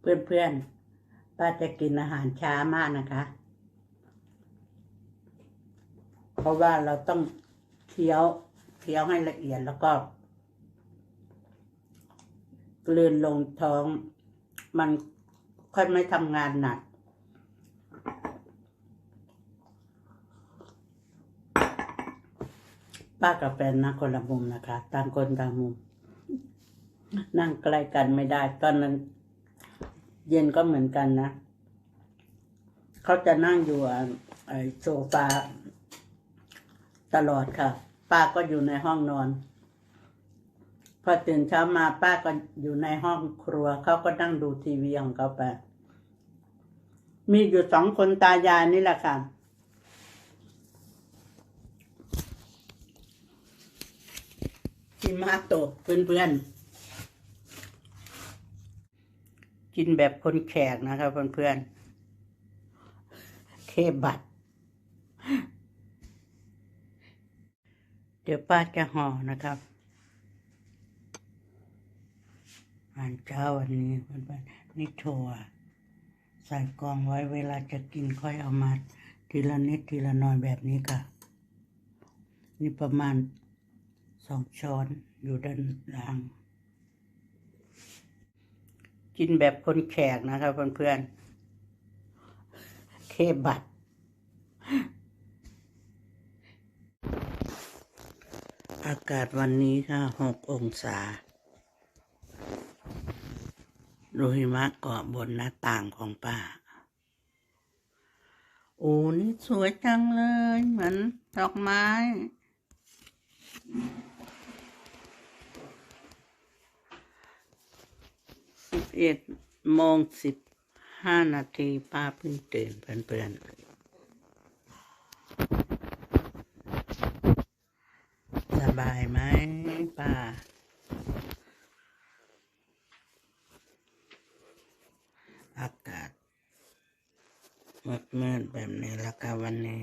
เพื่อนๆ ป้าจะกินอาหารช้ามากนะคะ เพราะว่าเราต้องเคี้ยวเคี้ยวให้ละเอียดแล้วก็กลืนลงท้อง มันค่อยไม่ทำงานหนักป้ากับแฟนนั่งคนละมุมนะคะ ต่างคนต่างมุม นั่งใกล้กันไม่ได้ ตอนนั้น เย็นก็เหมือนกันนะ เขาจะนั่งอยู่โซฟาตลอดค่ะ ป้าก็อยู่ในห้องนอน พอตื่นเช้ามาป้าก็อยู่ในห้องครัว เขาก็นั่งดูทีวีของเขาไป มีอยู่สองคนตายายนี่แหละค่ะหิมะตกเพื่อนๆ กินแบบคนแขกนะครับเพื่อนๆ เคบัตเดี๋ยวป้าจะห่อนะครับอาหารเช้าวันนี้เพื่อนๆนี่โชว์อะใส่กองไว้เวลาจะกินค่อยเอามาทีละนิดทีละน่อยแบบนี้ค่ะ นี่ประมาณสองช้อนอยู่ด้านล่าง กินแบบคนแขกนะครับเพื่อนๆ เคบัตอากาศวันนี้ค่ะหกองศาดูหิมะเกาะบนหน้าต่างของป้า โอ้นี่สวยจังเลย เหมือนดอกไม้ สิบ เอ็ดโมงสิบห้านาทีป้าเพิ่งตื่นเพื่อนๆสบายไหมป้า อากาศมืดๆแบบนี้แล้วก็วันนี้